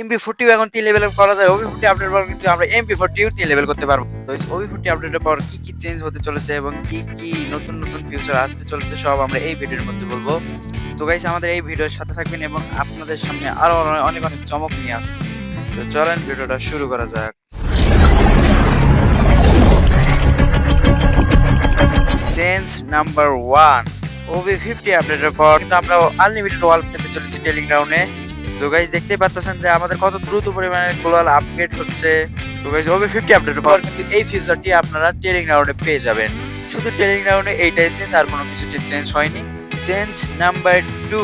MP ফোরটিও এখন তিন level করা যায়। ওবি ফোরটি আপডেট পর কিন্তু আমরা এমপি ফোরটিও তিন লেভেল করতে পারব। তো ওবি ফোরটি আপডেটের পর কি কি চেঞ্জ হতে চলেছে এবং কি কি নতুন নতুন ফিউচার আসতে চলেছে সব আমরা এই ভিডিওর মধ্যে বলব। তো গাইস আমাদের এই ভিডিওর সাথে থাকবেন এবং আপনাদের সামনে আরও অনেক অনেক চমক নিয়ে আসছি। তো চলেন, ভিডিওটা শুরু করা যাক। Change number one OB fifty আপডেটের পর কিন্তু আমরা আনলিমিটেড ওয়াল পেতে চলেছি টেলিগ্রাউন্ডে তো গাইজ দেখতেই পাচ্ছেন যে আমাদের কত দ্রুত পরিমাণে গ্লোবাল আপগ্রেড হচ্ছে। তো গাইজ ওবি ফিফটি আপডেটের পাওয়ার কিন্তু এই ফিচারটি আপনারা টেলিগ্রাউন্ডে পেয়ে যাবেন। শুধু টেলিগ্রাউন্ডে এইটাই চেঞ্জ আর কোনো কিছু চেঞ্জ হয়নি। চেঞ্জ নাম্বার টু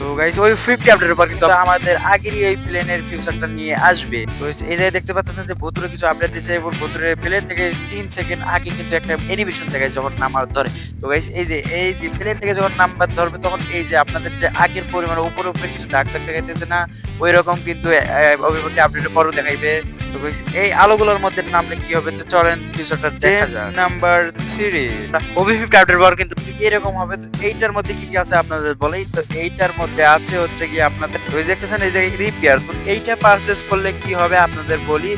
তো গাইস ওই ফিফটি আপডেটের পর কিন্তু আমাদের আগেরই এই প্লেনের ফিউচারটা নিয়ে আসবে। তো এই জায়গায় দেখতে পাচ্ছেন যে ভুতুরে কিছু আপডেট দিয়েছে এবং ভুতুরে প্লেন থেকে তিন সেকেন্ড আগে কিন্তু একটা অ্যানিমেশন দেখায় যখন নামার ধরে। তো গাইস এই যে এই যে প্লেন থেকে যখন নাম্বার ধরবে তখন এই যে আপনাদের যে আগের পরিমাণ উপরে উপরে কিছু দাগ দাগ দেখাইতেছে না ওই রকম কিন্তু অভিজ্ঞতা আপডেটের পরও দেখাইবে। তো guys, এই আলোগুলোর মধ্যে নামলে কি হবে? তো চলেন ফিউচারটা দেখা যাক। Number three OB fifty update পর কিন্তু এরকম হবে। তো এইটার মধ্যে কি কি আছে আপনাদের বলেই তো এইটার মধ্যে আছে হচ্ছে কি আপনাদের রিজেকশন এই যে রিপেয়ার তো এইটা পারচেস করলে কি হবে আপনাদের বলি?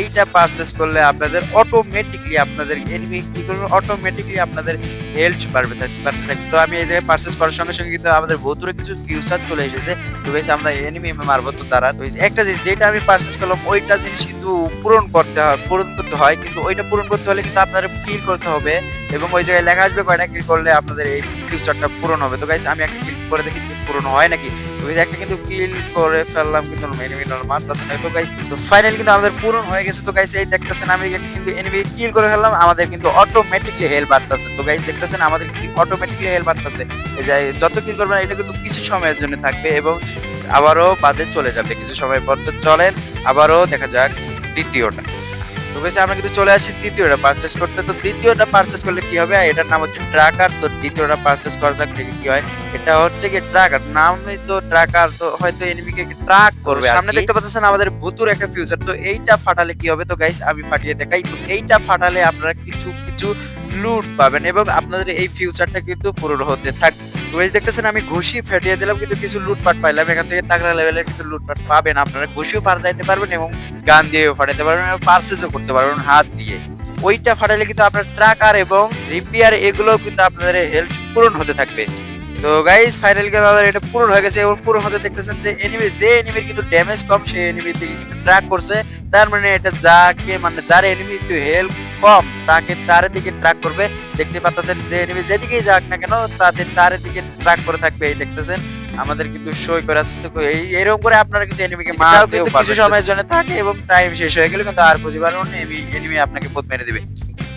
এইটা পারচেস করলে আপনাদের অটোমেটিকলি আপনাদের এনিমি কি করবে? অটোমেটিকলি আপনাদের হেলথ বাড়বে বাড়তে থাকবে। তো আমি এই জায়গায় পারচেস করার সঙ্গে সঙ্গে কিন্তু আমাদের ভৌতুরে কিছু ফিউচার চলে এসেছে। তো বেশ আমরা এনিমি মারবো তো তারা। তো একটা জিনিস যেটা আমি পারচেস করলাম, ওইটা জিনিস কিন্তু পূরণ করতে হয়, পূরণ করতে হয়। কিন্তু ওইটা পূরণ করতে হলে কিন্তু আপনাদের কিল করতে হবে এবং ওই জায়গায় লেখা আসবে কয়টা কিল করলে আপনাদের এই ফিউচারটা পূরণ হবে। তো গাইস আমি একটা কিল করে দেখি পূরণ হয় নাকি। তো একটা কিন্তু কিল করে ফেললাম কিন্তু এনিমি মারতেছে না। তো গাইস তো ফাইনালি কিন্তু আমাদের পূরণ হয়ে গেছে। তো গাইস এই দেখতেছেন আমি কিন্তু এনিমি কিল করে ফেললাম। আমাদের কিন্তু অটোমেটিকলি হেল বাড়তেছে। তো গাইস দেখতেছেন আমাদের কিন্তু অটোমেটিকলি হেল বাড়তেছে? যত কিল করবেন, এটা কিন্তু কিছু সময়ের জন্য থাকবে এবং আবারও বাদে চলে যাবে। কিছু সময় পর তো চলেন, আবারও দেখা যাক দ্বিতীয়টা। তো বেশি আমরা কিন্তু চলে আসি দ্বিতীয়টা পারচেস করতে। তো দ্বিতীয়টা পারচেস করলে কি হবে? এটার নাম হচ্ছে ট্রাকার তো দ্বিতীয়টা পারচেস করা যাক দেখি কি হয়? এটা হচ্ছে কি ট্রাকার নামই তো ট্রাকার তো হয়তো এনিমিকে ট্রাক করবে। সামনে দেখতে পাচ্ছেন আমাদের ভুতুর একটা ফিউচার তো এইটা ফাটালে কি হবে? তো গাইস আমি ফাটিয়ে দেখাই। তো এইটা ফাটালে আপনারা কিছু কিছু লুট পাবেন এবং আপনাদের এই ফিউচারটা কিন্তু পূরণ হতে থাকবে। তো এই দেখতেছেন, আমি ঘুষি ফেটিয়ে দিলাম, কিন্তু কিছু লুটপাট পাইলাম। এখান থেকে তাগড়া লেভেলের কিন্তু লুটপাট পাবেন। আপনারা ঘুষিও ফাটাইতে পারবেন এবং গান দিয়েও ফাটাইতে পারবেন এবং পার্সেসও করতে পারবেন হাত দিয়ে। ওইটা ফাটাইলে কিন্তু আপনার ট্রাকার এবং রিপেয়ার এগুলো কিন্তু আপনাদের হেল্প পূরণ হতে থাকবে। তো গাইস ফাইনালি কিন্তু আমাদের এটা পূরণ হয়ে গেছে। এবং পূরণ হতে দেখতেছেন যে এনিমি যে এনিমির কিন্তু ড্যামেজ কম সেই এনিমি থেকে কিন্তু ট্র্যাক করছে। তার মানে এটা যাকে মানে যার এনিমি একটু হেল্প কম তাকে তার দিকে ট্র্যাক করবে। দেখতে পাচ্ছেন যে এনিমি যেদিকেই যাক না কেন তাদের তার দিকে ট্র্যাক করে থাকবে এই দেখতেছেন। আমাদের কিন্তু সই করা আছে। তো এই এরকম করে আপনারা কিন্তু এনিমিকে মারতেও কিন্তু কিছু সময়ের জন্য থাকে এবং টাইম শেষ হয়ে গেলে কিন্তু আর খুঁজে পারবেন এনিমি এনিমি আপনাকে পথ মেরে দিবে।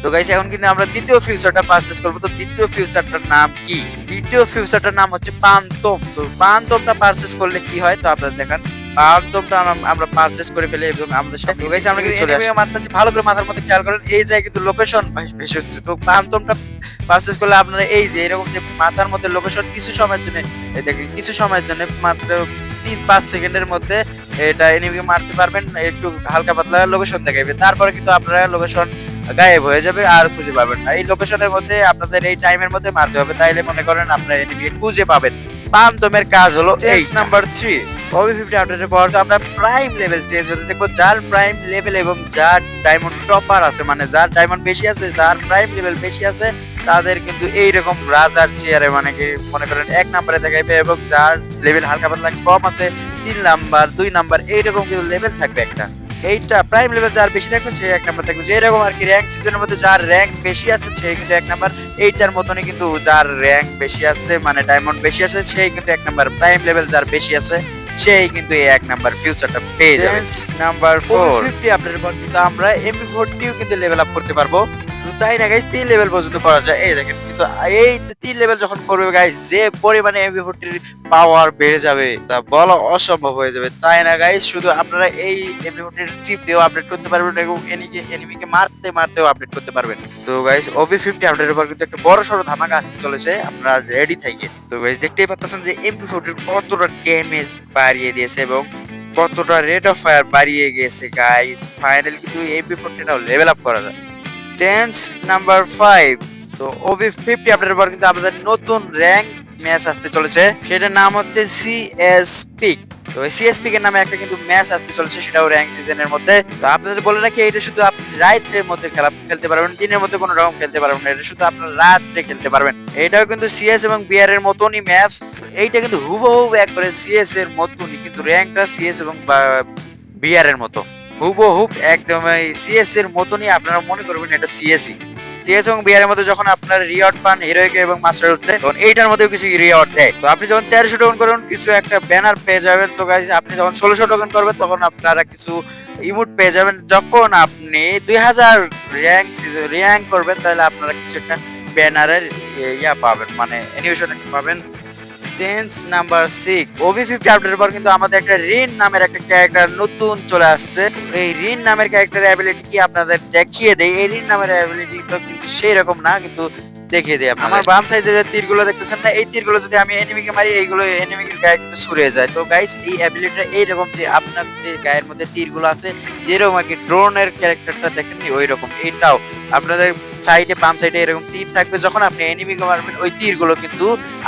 তো গাইস এখন কিন্তু আমরা দ্বিতীয় ফিউচারটা পারচেস করব। তো দ্বিতীয় ফিউচারটার নাম কি? দ্বিতীয় ফিউচারটার নাম হচ্ছে পান্তম। তো পান্তমটা পারচেস করলে কি হয়? তো আপনারা দেখান। পান্তমটা আমরা- পারচেস করে ফেলে এবং আমাদের সাথে গাইস আমরা কিন্তু এনিমি মারতেছি ভালো করে মাথার মধ্যে খেয়াল করেন এই জায়গায় কিন্তু লোকেশন ভেসে হচ্ছে তো পান্তমটা পারচেস করলে আপনারা এই যে এরকম যে মাথার মধ্যে লোকেশন কিছু সময়ের জন্য এই দেখেন কিছু সময়ের জন্য মাত্র তিন পাঁচ সেকেন্ডের মধ্যে এটা এনিমিকে মারতে পারবেন একটু হালকা পাতলা লোকেশন দেখাবে তারপরে কিন্তু আপনারা লোকেশন গায়েব হয়ে যাবে আর খুঁজে পাবেন না। এই লোকেশনের মধ্যে আপনাদের এই টাইমের মধ্যে মারতে হবে। তাইলে মনে করেন আপনার এনিমিকে খুঁজে পাবেন। পান্তমের কাজ হলো এই। নাম্বার থ্রি ওবি ফিফটি আপডেটের পর তো আমরা প্রাইম লেভেল চেঞ্জ হতে দেখব যার প্রাইম লেভেল এবং যার ডায়মন্ড টপার আছে মানে যার ডায়মন্ড বেশি আছে যার প্রাইম লেভেল বেশি আছে তাদের কিন্তু এইরকম রাজার চেয়ারে মানে কি মনে করেন এক নম্বরে দেখাইবে এবং যার লেভেল হালকা পাতলা কম আছে তিন নাম্বার দুই নাম্বার এইরকম কিন্তু লেভেল থাকবে একটা। এইটা প্রাইম লেভেল যার বেশি থাকবে সে এক নাম্বার থাকবে। যে এরকম আর কি র্যাঙ্ক সিজনের মধ্যে যার র্যাঙ্ক বেশি আছে সে কিন্তু এক নাম্বার এইটার মতনই কিন্তু যার র্যাঙ্ক বেশি আছে মানে ডায়মন্ড বেশি আছে সেই কিন্তু এক নাম্বার প্রাইম লেভেল যার বেশি আছে সেই কিন্তু এই এক নাম্বার ফিউচারটা পেয়ে যাবে। নাম্বার ফোর ফিফটি আপডেটের পর কিন্তু আমরা এমবি ফোরটিও কিন্তু লেভেল আপ করতে পারব। তাই না গাইস তিন লেভেল পর্যন্ত করা যায়। এই দেখেন, কিন্তু এই তিন লেভেল যখন করবে গাইস যে পরিমাণে এমবি ফোরটির পাওয়ার বেড়ে যাবে, তা বলা অসম্ভব হয়ে যাবে। তাই না গাইস শুধু আপনারা এই এমবি ফোরটির চিপ দিয়েও আপডেট করতে পারবেন এবং এনিকে এনিমিকে মারতে, মারতেও আপডেট করতে পারবেন। তো গাইস ওবি ফিফটি আপডেটের পর কিন্তু একটা বড় সড়ো ধামাকা আসতে চলেছে। আপনারা রেডি থেকে তো গাইস দেখতেই পাচ্ছেন যে এমবি ফোরটির কতটা ড্যামেজ বাড়িয়ে দিয়েছে এবং কতটা রেট অফ ফায়ার বাড়িয়ে গেছে গাইস ফাইনালি কিন্তু এমবি ফোরটিটাও লেভেল আপ করা যায়। চেঞ্জ নাম্বার ফাইভ তো ওবি ফিফটি আপডেটের পর কিন্তু আমাদের নতুন র্যাঙ্ক ম্যাচ আসতে চলেছে। সেটার নাম হচ্ছে সিএসপি তো সিএসপি এর নামে একটা কিন্তু ম্যাচ আসতে চলেছে সেটাও র্যাঙ্ক সিজনের মধ্যে। তো আপনাদের বলে রাখি, এটা শুধু আপনি রাত্রের মধ্যে খেলা খেলতে পারবেন, দিনের মধ্যে কোনো রকম খেলতে পারবেন না, এটা শুধু আপনার রাত্রে খেলতে পারবেন। এটাও কিন্তু সিএস এবং বিআর এর মতনই ম্যাচ এইটা কিন্তু হুবহু একবারে সিএস এর মতনই কিন্তু র্যাঙ্কটা সিএস এবং বিআর এর মতো। হুবহু একদম সিএস এর মতনই আপনারা মনে করবেন এটা সিএসই সিএস এবং বিআর এর মধ্যে যখন আপনার রিওয়ার্ড পান হিরোইক এবং মাস্টার উঠতে তখন এইটার মধ্যেও কিছু রিওয়ার্ড দেয়। তো আপনি যখন তেরোশো টোকন করবেন, কিছু একটা ব্যানার পেয়ে যাবেন। তো গাইজ আপনি যখন ষোলোশো টোকন করবেন, তখন আপনারা কিছু ইমোট পেয়ে যাবেন। যখন আপনি দুই হাজার র্যাঙ্ক র্যাঙ্ক করবেন, তাহলে আপনারা কিছু একটা ব্যানারের ইয়া পাবেন মানে অ্যানিমেশন পাবেন। Change number six OB fifty আপডেটের পর কিন্তু আমাদের একটা রিন নামের একটা ক্যারেক্টার নতুন চলে আসছে। এই রিন নামের ক্যারেক্টার অ্যাবিলিটি কি আপনাদের দেখিয়ে দেয় এই রিন নামের অ্যাবিলিটি তো কিন্তু সেই রকম না, কিন্তু দেখিয়ে আপনাদের। আমার বাম সাইডে যে তীরগুলো দেখতেছেন না এই তীরগুলো যদি আমি এনিমিকে মারি এইগুলো এনিমির গায়ে কিন্তু ছুড়ে যায়। তো গাইস এই অ্যাবিলিটিটা এইরকম যে আপনার যে গায়ের মধ্যে তীরগুলো আছে যেরকম আর কি ড্রোনের ক্যারেক্টারটা দেখেননি ওই রকম এইটাও আপনাদের সাইডে বাম সাইডে এরকম তীর থাকবে যখন আপনি এনিমিকে মারবেন ওই তীরগুলো কিন্তু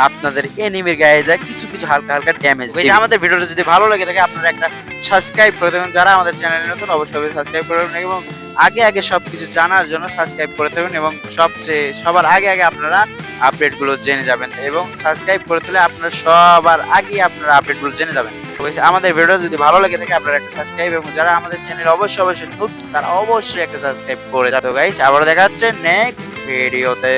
আপনাদের এনিমির গায়ে যায় কিছু কিছু হালকা হালকা ড্যামেজ আমাদের ভিডিওটা যদি ভালো লাগে থাকে আপনারা একটা সাবস্ক্রাইব করে দেবেন। যারা আমাদের চ্যানেলে নতুন অবশ্যই সাবস্ক্রাইব করে দেবেন এবং আগে আগে সব কিছু জানার জন্য সাবস্ক্রাইব করে থাকবেন এবং সবচেয়ে, সবার আগে আগে আপনারা আপডেটগুলো জেনে যাবেন এবং সাবস্ক্রাইব করে থাকলে আপনারা সবার আগে আপনারা আপডেটগুলো জেনে যাবেন। আমাদের ভিডিও যদি ভালো লাগে থাকে, আপনারা একটা সাবস্ক্রাইব এবং যারা আমাদের চ্যানেল অবশ্যই অবশ্যই নতুন, তারা অবশ্যই একটা সাবস্ক্রাইব করে যাবে। গাইস আবার দেখা হচ্ছে নেক্সট ভিডিওতে